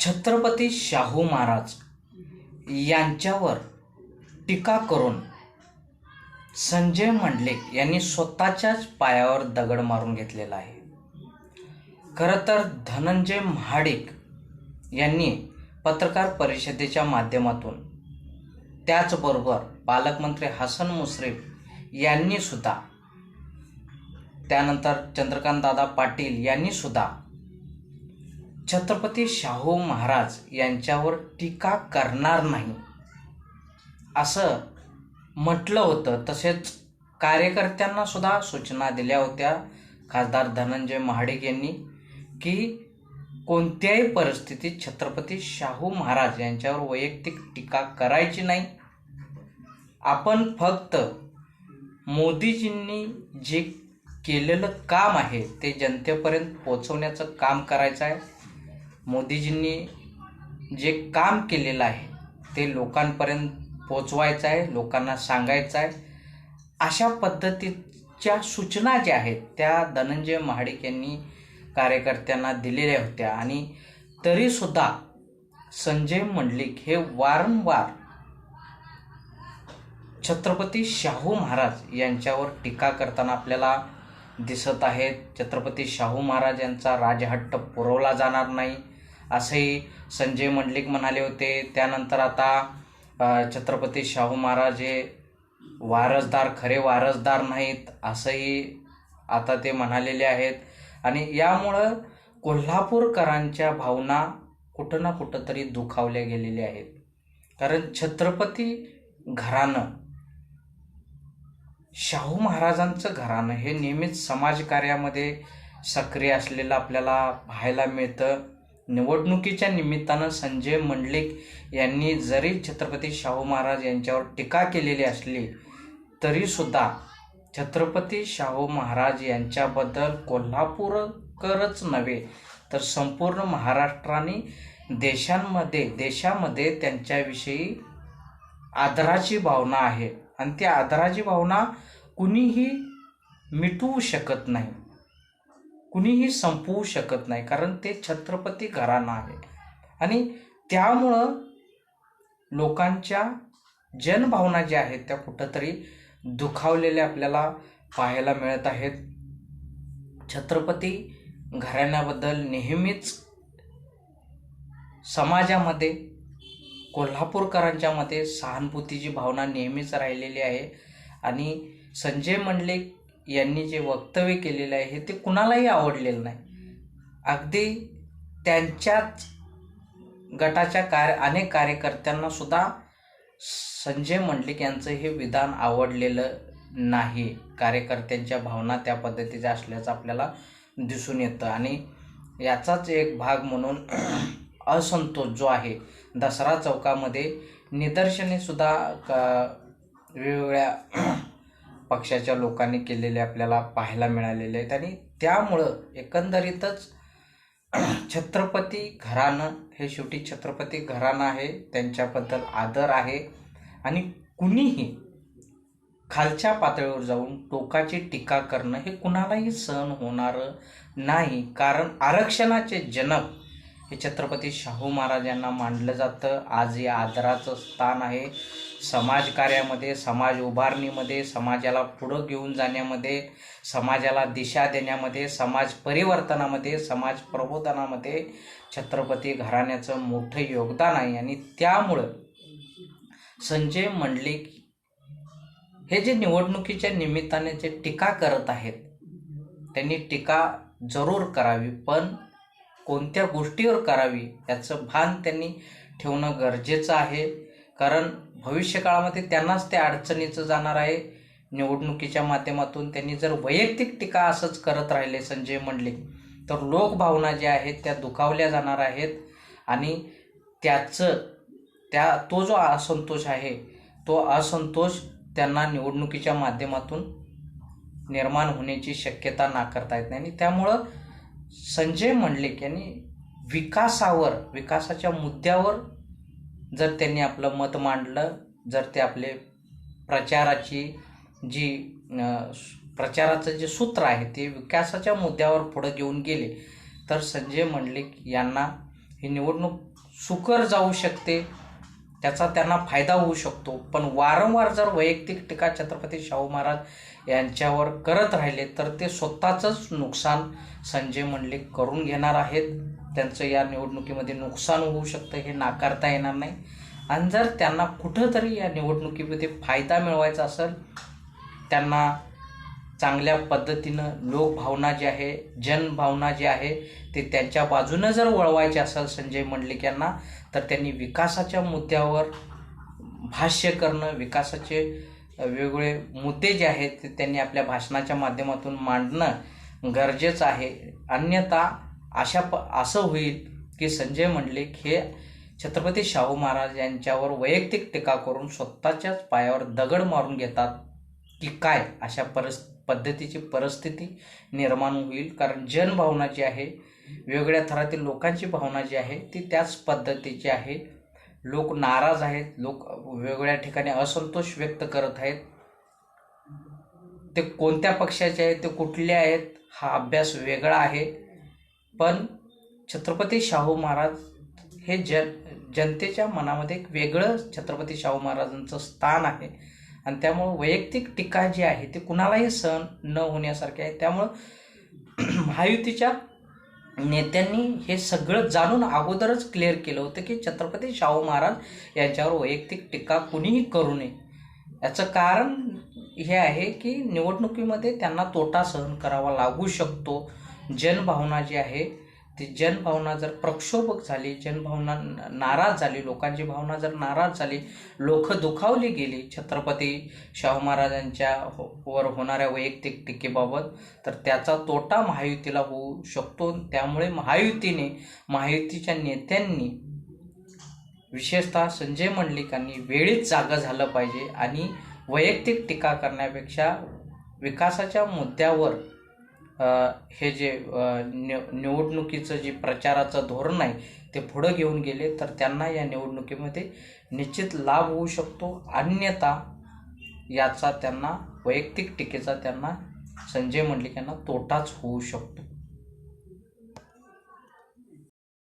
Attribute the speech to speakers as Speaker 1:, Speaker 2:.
Speaker 1: छत्रपती शाहू महाराज यांच्यावर टीका करून संजय मंडलिक यांनी स्वतःच्याच पायावर दगड मारून घेतलेला आहे. खरं तर धनंजय महाडिक यांनी पत्रकार परिषदेच्या माध्यमातून त्याचबरोबर पालकमंत्री हसन मुश्रीफ यांनी सुद्धा त्यानंतर चंद्रकांत दादा पाटील यांनी सुद्धा छत्रपती शाहू महाराज यांच्यावर टीका करणार नाही. असं म्हटलं होतं. तसेच कार्यकर्त्यांना सुद्धा सूचना दिल्या होत्या. खासदार धनंजय महाडिक यांनी की कोणत्याही परिस्थितीत छत्रपती शाहू महाराज यांच्यावर वैयक्तिक टीका करायची नाही. आपण फक्त मोदीजींनी जे केलेलं काम आहे ते जनतेपर्यंत पोचवण्याचं काम करायचं आहे. मोदीजींनी जे काम केलेलं आहे ते लोकांपर्यंत पोचवायचं आहे लोकांना सांगायचं आहे. अशा पद्धतीच्या सूचना ज्या आहेत त्या धनंजय महाडिक यांनी कार्यकर्त्यांना दिलेल्या होत्या. आणि तरीसुद्धा संजय मंडलिक हे वारंवार छत्रपती शाहू महाराज यांच्यावर टीका करताना आपल्याला दिसत आहेत. छत्रपती शाहू महाराज यांचा राजहट्ट पुरवला जाणार नाही. असंही संजय मंडलिक म्हणाले होते. त्यानंतर आता छत्रपती शाहू महाराज हे वारसदार खरे वारसदार नाहीत असंही आता ते म्हणालेले आहेत. आणि यामुळं कोल्हापूरकरांच्या भावना कुठं ना कुठं तरी दुखावल्या गेलेल्या आहेत. कारण छत्रपती घराणं शाहू महाराजांचं घराणं हे नेहमीच समाजकार्यामध्ये सक्रिय असलेलं आपल्याला पाहायला मिळतं. निवडणुकीच्या निमित्तानं संजय मंडलिक यांनी जरी छत्रपती शाहू महाराज यांच्यावर टीका केलेली असली तरीसुद्धा छत्रपती शाहू महाराज यांच्याबद्दल कोल्हापूरकरच नव्हे तर संपूर्ण महाराष्ट्राने देशांमध्ये देशामध्ये त्यांच्याविषयी आदराची भावना आहे. आणि त्या आदराची भावना कुणीही मिटवू शकत नाही. कुणीही संपवू शकत नाही कारण ते छत्रपती घराणं आहे आणि त्यामुळं लोकांच्या जनभावना ज्या आहेत त्या कुठंतरी दुखावलेल्या आपल्याला पाहायला मिळत आहेत. छत्रपती घराण्याबद्दल नेहमीच समाजामध्ये कोल्हापूरकरांच्यामध्ये सहानुभूतीची भावना नेहमीच राहिलेली आहे. आणि संजय मंडलिक यांनी जे वक्तव्य केलेलं आहे हे ते कुणालाही आवडलेलं नाही. अगदी त्यांच्याच गटाच्या कार्य अनेक कार्यकर्त्यांना सुद्धा संजय मंडलिक यांचं हे विधान आवडलेलं नाही. कार्यकर्त्यांच्या भावना त्या पद्धतीच्या असल्याचं आपल्याला दिसून येतं. आणि याचाच एक भाग म्हणून असंतोष जो आहे दसरा चौकामध्ये निदर्शनेसुद्धा क- वेगवेगळ्या पक्षाच्या लोकांनी केलेले आपल्याला पाहायला मिळालेले आहेत. आणि त्यामुळं एकंदरीतच छत्रपती घराणं हे शेवटी छत्रपती घराणं आहे त्यांच्याबद्दल आदर आहे. आणि कुणीही खालच्या पातळीवर जाऊन टोकाची टीका करणं हे कुणालाही सहन होणारं नाही. कारण आरक्षणाचे जनक हे छत्रपती शाहू महाराज यांना जातं. आज हे आदराचं स्थान आहे. समाजकार्यामध्ये समाज उभारणीमध्ये समाजाला पुढं घेऊन जाण्यामध्ये समाजाला दिशा देण्यामध्ये समाज परिवर्तनामध्ये समाज प्रबोधनामध्ये छत्रपती घराण्याचं मोठं योगदान आहे. आणि त्यामुळं संजय मंडलिक हे जे निवडणुकीच्या निमित्ताने जे टीका करत आहेत त्यांनी टीका जरूर करावी. पण कोणत्या गोष्टीवर करावी याचं भान त्यांनी ठेवणं गरजेचं आहे. कारण भविष्यकाळामध्ये त्यांनाच ते अडचणीचं जाणार आहे. निवडणुकीच्या माध्यमातून त्यांनी जर वैयक्तिक टीका असंच करत राहिले संजय मंडलिक तर लोकभावना ज्या आहेत त्या दुखावल्या जाणार आहेत. आणि त्याचं त्या तो जो असंतोष आहे तो असंतोष त्यांना निवडणुकीच्या माध्यमातून निर्माण होण्याची शक्यता नाकारता येत नाही. आणि त्यामुळं संजय मंडलिक यांनी विकासावर विकासाच्या मुद्द्यावर जर त्यांनी आपलं मत मांडलं जर ते आपले प्रचाराची जी प्रचाराचं जे सूत्र आहे ते विकासाच्या मुद्द्यावर पुढं घेऊन गेले तर संजय मंडलिक यांना ही निवडणूक सुकर जाऊ शकते त्याचा त्यांना फायदा होऊ शकतो. पण वारंवार जर वैयक्तिक टीका छत्रपती शाहू महाराज यांच्यावर करत राहिले तर ते स्वतःचंच नुकसान संजय मंडलिक करून घेणार आहेत. त्यांचं या निवडणुकीमध्ये नुकसान होऊ शकतं हे नाकारता येणार नाही. आणि जर त्यांना कुठंतरी या निवडणुकीमध्ये फायदा मिळवायचा असेल त्यांना चांगल्या पद्धतीनं लोकभावना जी आहे जनभावना जी आहे ते त्यांच्या बाजूनं जर वळवायचे असेल संजय मंडलिक यांना तर त्यांनी विकासाच्या मुद्द्यावर भाष्य करणं विकासाचे वेगवेगळे मुद्दे जे आहेत ते त्यांनी आपल्या भाषणाच्या माध्यमातून मांडणं गरजेचं आहे. अन्यथा अशा प असं होईल की संजय मंडलिक हे छत्रपती शाहू महाराज यांच्यावर वैयक्तिक टीका करून स्वतःच्याच पायावर दगड मारून घेतात की काय? अशा परिस पद्धतीची परिस्थिती निर्माण होईल. कारण जनभावना जी आहे वेगवेगळ्या थरातील लोकांची भावना जी आहे ती त्याच पद्धतीची आहे. लोक नाराज आहेत लोक वेगवेगळ्या ठिकाणी असंतोष व्यक्त करत आहेत. ते कोणत्या पक्षाचे आहेत ते कुठले आहेत हा अभ्यास वेगळा आहे. पण छत्रपती शाहू महाराज हे जन जनतेच्या मनामध्ये एक वेगळं छत्रपती शाहू महाराजांचं स्थान आहे. आणि त्यामुळं वैयक्तिक टीका जी आहे ती कुणालाही सहन न होण्यासारखी आहे. त्यामुळं महायुतीच्या नेत्यांनी हे सगळं जाणून अगोदरच क्लिअर केलं होतं की छत्रपती शाहू महाराज यांच्यावर वैयक्तिक टीका कुणीही करू नये. याचं कारण हे आहे की निवडणुकीमध्ये त्यांना तोटा सहन करावा लागू शकतो. जनभावना जी आहे ती जनभावना जर प्रक्षोभक झाली जनभावना नाराज झाली लोकांची भावना जर नाराज झाली लोक दुखावली गेली छत्रपती शाहू महाराजांच्या हो- वर होणाऱ्या वैयक्तिक टीकेबाबत तर त्याचा तोटा महायुतीला होऊ शकतो. त्यामुळे महायुतीने महायुतीच्या नेत्यांनी विशेषतः संजय मंडलिकांनी वेळीच जागं झालं पाहिजे आणि वैयक्तिक टीका करण्यापेक्षा विकासाच्या मुद्द्यावर हे जे निव निवडणुकीचं जे प्रचाराचं धोरण आहे ते पुढं घेऊन गेले तर त्यांना या निवडणुकीमध्ये निश्चित लाभ होऊ शकतो. अन्यथा याचा त्यांना वैयक्तिक टीकेचा त्यांना संजय मंडलिक यांना तोटाच होऊ शकतो.